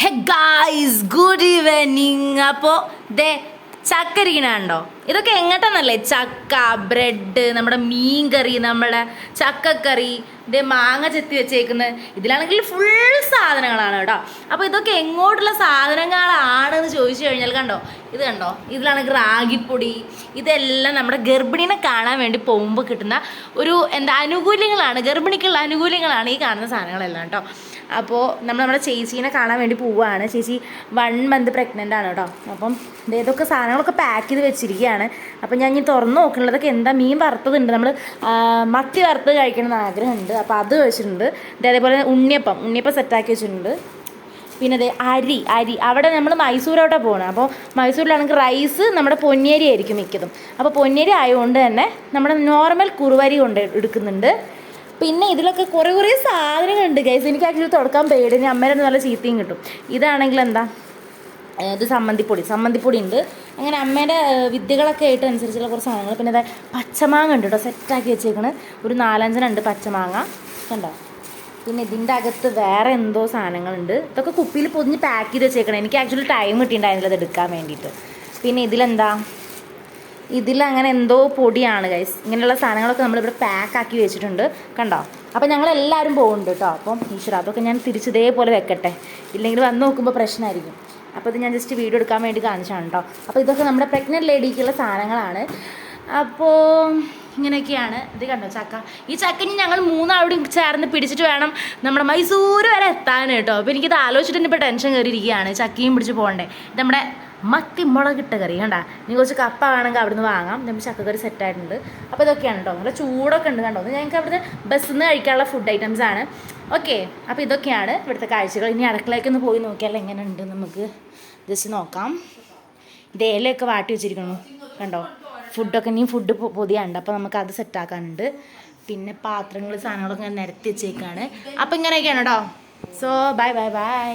ഹെ guys good evening അപ്പോൾ ദേ ചക്ക ഇരിക്കണുണ്ടോ ഇതൊക്കെ എങ്ങോട്ടാന്നല്ലേ? ചക്ക ബ്രെഡ് നമ്മുടെ മീൻ കറി നമ്മുടെ ചക്കക്കറി ഇതേ മാങ്ങ ചെത്തി വെച്ചേക്കുന്നത് ഇതിലാണെങ്കിൽ ഫുൾ സാധനങ്ങളാണ് കേട്ടോ. അപ്പോൾ ഇതൊക്കെ എങ്ങോട്ടുള്ള സാധനങ്ങളാണ് സാധനങ്ങളാണെന്ന് ചോദിച്ചു കഴിഞ്ഞാൽ കണ്ടോ? ഇത് കണ്ടോ? ഇതിലാണെങ്കിൽ റാഗിപ്പൊടി. ഇതെല്ലാം നമ്മുടെ ഗർഭിണീനെ കാണാൻ വേണ്ടി പോകുമ്പോൾ കിട്ടുന്ന ഒരു എന്താ ആനുകൂല്യങ്ങളാണ്. ഗർഭിണിക്കുള്ള ആനുകൂല്യങ്ങളാണ് ഈ കാണുന്ന സാധനങ്ങളെല്ലാം കേട്ടോ. അപ്പോൾ നമ്മൾ നമ്മുടെ ചേച്ചീനെ കാണാൻ വേണ്ടി പോവുകയാണ് ചേച്ചി വൺ മന്ത് പ്രഗ്നന്റ് ആണ് കേട്ടോ അപ്പം ഇതൊക്കെ സാധനങ്ങളൊക്കെ പാക്ക് ചെയ്ത് വെച്ചിരിക്കുകയാണ് അപ്പം ഞാൻ ഇനി തുറന്ന് നോക്കണതൊക്കെ എന്താ മീൻ വറുത്തതുണ്ട്. നമ്മൾ മത്തി വറുത്ത് കഴിക്കണമെന്ന് ആഗ്രഹമുണ്ട്. അപ്പോൾ അത് വെച്ചിട്ടുണ്ട് അതേപോലെ ഉണ്ണിയപ്പം ഉണ്ണിയപ്പം സെറ്റാക്കി വെച്ചിട്ടുണ്ട്. പിന്നെ അതെ അരി അരി. അവിടെ നമ്മൾ മൈസൂരോട്ടാണ് പോകണം അപ്പോൾ മൈസൂരിലാണെങ്കിൽ റൈസ് നമ്മുടെ പൊന്നേരി ആയിരിക്കും മിക്കതും. അപ്പോൾ പൊന്നേരി ആയതുകൊണ്ട് തന്നെ നമ്മുടെ നോർമൽ കുറുവരി കൊണ്ട് എടുക്കുന്നുണ്ട്. പിന്നെ ഇതിലൊക്കെ കുറേ കുറേ സാധനങ്ങളുണ്ട് ഗൈസ് എനിക്ക് ആക്ച്വലി തുടക്കാൻ പേടി ഇനി അമ്മേരെ നല്ല ചീത്തയും കിട്ടും. ഇതാണെങ്കിൽ എന്താ? ഇത് സമ്മന്തിപ്പൊടി. സമ്മന്തിപ്പൊടി ഉണ്ട്. അങ്ങനെ അമ്മേന്റെ വിദ്യകളൊക്കെ ആയിട്ട് അനുസരിച്ചുള്ള കുറച്ച് സാധനങ്ങൾ. പിന്നെ അതെ പച്ചമാങ്ങ ഉണ്ട് കേട്ടോ. സെറ്റാക്കി വെച്ചേക്കണ്. ഒരു നാലഞ്ചനുണ്ട് പച്ചമാങ്ങ. കണ്ടോ? പിന്നെ ഇതിന്റെ അകത്ത് വേറെ എന്തോ സാധനങ്ങളുണ്ട്. ഇതൊക്കെ കുപ്പിയിൽ പൊതിഞ്ഞ് പാക്ക് ചെയ്ത് വെച്ചേക്കണം. എനിക്ക് ആക്ച്വലി ടൈം കിട്ടിയിട്ടുണ്ടായിരുന്നില്ല ഇത് എടുക്കാൻ വേണ്ടിയിട്ട്. പിന്നെ ഇതിലെന്താ? ഇതിലങ്ങനെ എന്തോ പൊടിയാണ് ഗൈസ് ഇങ്ങനെയുള്ള സാധനങ്ങളൊക്കെ നമ്മളിവിടെ പാക്ക് ആക്കി വെച്ചിട്ടുണ്ട്. കണ്ടോ? അപ്പോൾ ഞങ്ങൾ എല്ലാവരും പോകുന്നുണ്ട് കേട്ടോ അപ്പം ഈശ്വര അതൊക്കെ ഞാൻ തിരിച്ച് ഇതേപോലെ വെക്കട്ടെ. ഇല്ലെങ്കിൽ വന്ന് നോക്കുമ്പോൾ പ്രശ്നമായിരിക്കും അപ്പോൾ ഇത് ഞാൻ ജസ്റ്റ് വീഡിയോ എടുക്കാൻ വേണ്ടി കാണിച്ചാണ് കേട്ടോ അപ്പോൾ ഇതൊക്കെ നമ്മുടെ പ്രഗ്നന്റ് ലേഡിക്കുള്ള സാധനങ്ങളാണ്. അപ്പോൾ ഇങ്ങനെയൊക്കെയാണ്. ഇത് കണ്ടോ ചക്ക? ഈ ചക്കഞ്ഞ് ഞങ്ങൾ മൂന്നാളോടും ചേർന്ന് പിടിച്ചിട്ട് വേണം നമ്മുടെ മൈസൂർ വരെ എത്താൻ കേട്ടോ അപ്പോൾ എനിക്കിത് ആലോചിച്ചിട്ട് ഇപ്പോൾ ടെൻഷൻ കയറിയിരിക്കുകയാണ് ചക്കയും പിടിച്ച് പോകണ്ടേ. നമ്മുടെ മത്തി മുളകിട്ട കറി. കണ്ടാ? നീ കുറച്ച് കപ്പ വേണമെങ്കിൽ അവിടുന്ന് വാങ്ങാം. നമ്മൾ ചക്കക്കറി സെറ്റായിട്ടുണ്ട് അപ്പോൾ ഇതൊക്കെയാണ് കേട്ടോ നല്ല ചൂടൊക്കെ ഉണ്ട് കണ്ടോ? ഞങ്ങൾക്ക് അവിടുത്തെ ബസ്സിൽ നിന്ന് കഴിക്കാനുള്ള ഫുഡ് ഐറ്റംസ് ആണ്. ഓക്കെ അപ്പോൾ ഇതൊക്കെയാണ് ഇവിടുത്തെ കാഴ്ചകൾ. ഇനി അടുക്കളയ്ക്ക് ഒന്ന് പോയി നോക്കിയാൽ എങ്ങനെ ഉണ്ട് നമുക്ക് ജസ്റ്റ് നോക്കാം. ഇത് ഇലയൊക്കെ വാട്ടി വെച്ചിരിക്കണു കണ്ടോ? ഫുഡൊക്കെ ഇനിയും ഫുഡ് പൊതിയുണ്ട് അപ്പോൾ നമുക്ക് അത് സെറ്റാക്കാനുണ്ട് പിന്നെ പാത്രങ്ങൾ സാധനങ്ങളൊക്കെ ഞാൻ നിരത്തി വെച്ചേക്കാണ്. അപ്പോൾ ഇങ്ങനെയൊക്കെയാണ് കേട്ടോ സോ ബൈ ബൈ ബൈ